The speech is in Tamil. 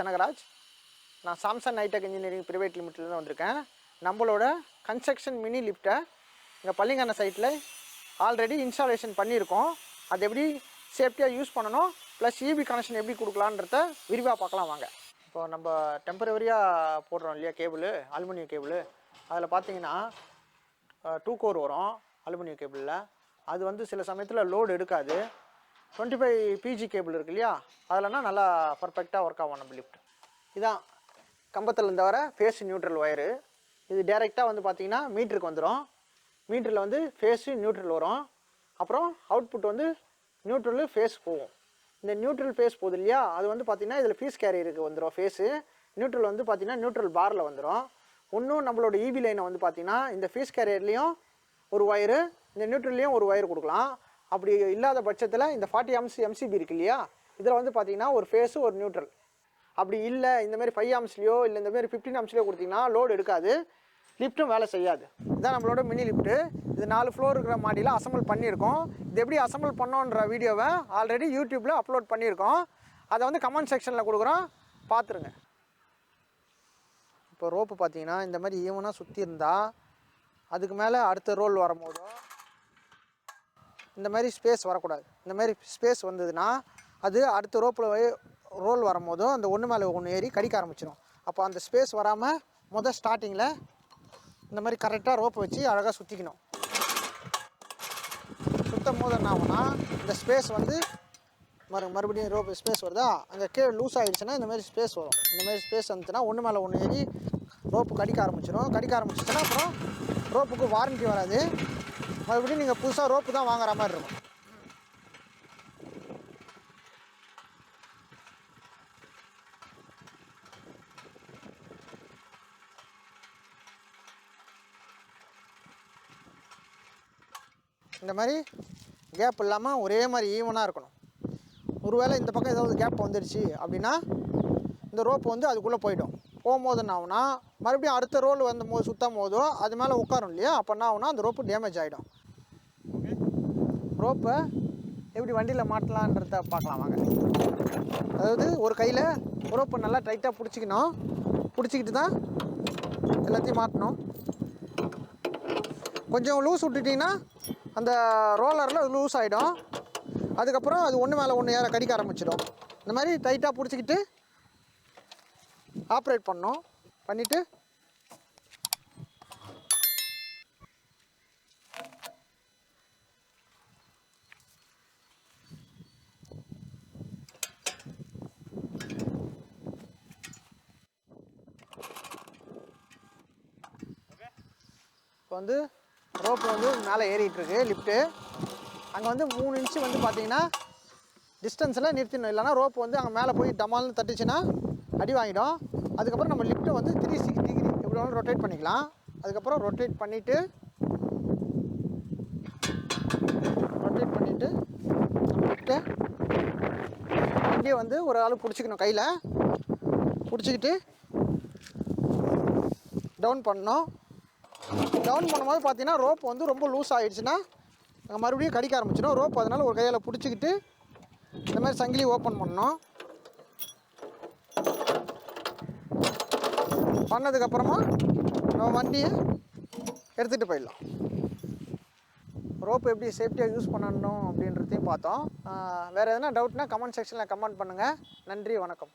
ஜனகராஜ். நான் Samsung hi tech engineering private லிமிட்டட்லேருந்து வந்திருக்கேன். நம்மளோட கன்ஸ்ட்ரக்ஷன் மினி லிஃப்ட்டை இங்கே பள்ளிங்கான சைட்டில் ஆல்ரெடி இன்ஸ்டாலேஷன் பண்ணியிருக்கோம். அது எப்படி சேஃப்டியாக யூஸ் பண்ணணும் ப்ளஸ் இபி கனெக்ஷன் எப்படி கொடுக்கலான்றத விரிவாக பார்க்கலாம் வாங்க. இப்போ நம்ம டெம்பரவரியாக போடுறோம் இல்லையா கேபிள் அலுமினியம் கேபிள் அதில் பார்த்தீங்கன்னா டூ கோர் வரும் அலுமினியம் கேபிளில் அது வந்து சில சமயத்தில் லோடு எடுக்காது. டுவெண்ட்டி ஃபைவ் பிஜி கேபிள் இருக்கு இல்லையா? அதில்னா நல்லா பர்ஃபெக்டாக ஒர்க் ஆகும் நம்ம லிஃப்ட் இதான் கம்பத்தில் இருந்து வர ஃபேஸ் நியூட்ரல் ஒயரு இது டேரெக்டாக வந்து பார்த்தீங்கன்னா மீட்டருக்கு வந்துடும் மீட்டரில் வந்து ஃபேஸு நியூட்ரல் வரும். அப்புறம் அவுட்புட் வந்து நியூட்ரலு ஃபேஸ் போகும். இந்த நியூட்ரல் ஃபேஸ் போகுது இல்லையா? அது வந்து பார்த்திங்கன்னா இதில் ஃபீஸ் கேரியருக்கு வந்துடும் ஃபேஸு நியூட்ரல் வந்து பார்த்திங்கன்னா நியூட்ரல் பாரில் வந்துடும் இன்னும் நம்மளோட இபி லைனை வந்து பார்த்திங்கன்னா இந்த ஃபீஸ் கேரியர்லேயும் ஒரு ஒயரு இந்த நியூட்ரல்லையும் ஒரு ஒயர் கொடுக்கலாம். அப்படி இல்லாத பட்சத்தில் இந்த ஃபார்ட்டி எம்ஸ் எம்சிபி இருக்கு இல்லையா? இதில் வந்து பார்த்தீங்கன்னா ஒரு ஃபேஸு ஒரு நியூட்ரல் அப்படி இல்லை இந்த மாதிரி ஃபைவ் ஆம்ஸ்லையோ இல்லை இந்த மாதிரி ஃபிஃப்டின் ஆம்ஸ்லையோ கொடுத்தீங்கன்னா லோடு எடுக்காது. லிஃப்ட்டும் வேலை செய்யாது. இதான் நம்மளோட மினி லிஃப்ட்டு இது நாலு ஃப்ளோர் இருக்கிற மாடியில் அசம்பிள் பண்ணியிருக்கோம். இது எப்படி அசம்பிள் பண்ணோன்ற வீடியோவை ஆல்ரெடி யூடியூப்பில் அப்லோட் பண்ணியிருக்கோம். அதை வந்து கமெண்ட் செக்ஷனில் கொடுக்குறோம். பார்த்துருங்க இப்போ ரோப்பு பார்த்தீங்கன்னா இந்த மாதிரி ஈவனாக சுற்றி இருந்தால் அதுக்கு மேலே அடுத்த ரோல் வரும்போதோ இந்த மாதிரி ஸ்பேஸ் வரக்கூடாது. இந்த மாதிரி ஸ்பேஸ் வந்ததுன்னா அது அடுத்த ரோப்பில் ரோல் வரும்போதும் அந்த ஒன்று மேலே ஒன்று ஏறி கடிக்க ஆரம்பிச்சிடும் அப்போ அந்த ஸ்பேஸ் வராமல் முதல் ஸ்டார்டிங்கில் இந்த மாதிரி கரெக்டாக ரோப்பை வச்சு அழகாக சுற்றிக்கணும் சுத்தம் போது என்ன ஆகும்னா இந்த ஸ்பேஸ் வந்து மறு மறுபடியும் ரோப் ஸ்பேஸ் வருதா? அங்கே கீழே லூஸ் ஆகிடுச்சுன்னா இந்த மாதிரி ஸ்பேஸ் வரும். இந்த மாதிரி ஸ்பேஸ் வந்துச்சுன்னா ஒன்று மேலே ஒன்று ஏறி ரோப்பு கடிக்க ஆரம்பிச்சிடும் கடிக்க ஆரம்பிச்சிச்சுன்னா அப்புறம் ரோப்புக்கு வாரண்டி வராது. மறுபடியும் நீங்கள் புதுசாக ரோப்பு தான் வாங்குற மாதிரி இருக்கும். இந்த மாதிரி கேப் இல்லாமல் ஒரே மாதிரி ஈவனாக இருக்கணும். ஒருவேளை இந்த பக்கம் ஏதாவது கேப் வந்துடுச்சு அப்படின்னா இந்த ரோப்பு வந்து அதுக்குள்ளே போயிடும். போகும்போது என்ன ஆகுனா மறுபடியும் அடுத்த ரோல் வந்து போது சுத்தம் போதோ அது மேலே உட்காரும் இல்லையா? அப்போ என்ன ஆகுனா அந்த ரோப்பு டேமேஜ் ஆகிடும் ரோப்பை எப்படி வண்டியில் மாட்டலான்றத பார்க்கலாம் வாங்க. அதாவது ஒரு கையில் ரோப்பை நல்லா டைட்டாக பிடிச்சிக்கணும். பிடிச்சிக்கிட்டு தான் எல்லாத்தையும் மாட்டணும் கொஞ்சம் லூஸ் விட்டுட்டிங்கன்னா அந்த ரோலரில் லூஸ் ஆகிடும் அதுக்கப்புறம் அது ஒன்று மேலே ஒன்று ஏற கடிக்க ஆரம்பிச்சிடும். இந்த மாதிரி டைட்டாக பிடிச்சிக்கிட்டு ஆப்ரேட் பண்ணோம் பண்ணிவிட்டு இப்போ வந்து ரோப்பு வந்து மேலே ஏறிட்டு லிஃப்ட்டு அங்கே வந்து மூணு இன்ச்சு வந்து பார்த்தீங்கன்னா டிஸ்டன்ஸில் நிறுத்திடணும். இல்லைன்னா ரோப் வந்து அங்கே மேலே போய் டமால்னு தட்டுச்சுன்னா அடி வாங்கிடும். அதுக்கப்புறம் நம்ம லிஃப்ட்டை வந்து த்ரீ சிக்ஸ் டிகிரி எப்படி வேணாலும் ரொட்டேட் பண்ணிக்கலாம். அதுக்கப்புறம் ரொட்டேட் பண்ணிவிட்டு ரொட்டேட் பண்ணிவிட்டு நம்ம லிஃப்ட்டை அப்படியே வந்து ஒரு ஆள் பிடிச்சிக்கணும் கையில். பிடிச்சிக்கிட்டு டவுன் பண்ணோம் டவுன் பண்ணும்போது பார்த்தீங்கன்னா ரோப் வந்து ரொம்ப லூஸ் ஆகிடுச்சுன்னா நாங்கள் மறுபடியும் கடிக்க ஆரம்பிச்சிடும். ரோப் அதனால் ஒரு கையில் பிடிச்சிக்கிட்டு இந்த மாதிரி சங்கிலி ஓப்பன் பண்ணோம் பண்ணதுக்கப்புறமா நம்ம வண்டியை எடுத்துகிட்டு போயிடலாம். ரோப் எப்படி சேஃப்டியாக யூஸ் பண்ணணும் அப்படின்றதையும் பார்த்தோம். வேறு எதனா டவுட்னா கமெண்ட் செக்ஷனில் கமெண்ட் பண்ணுங்கள் நன்றி வணக்கம்.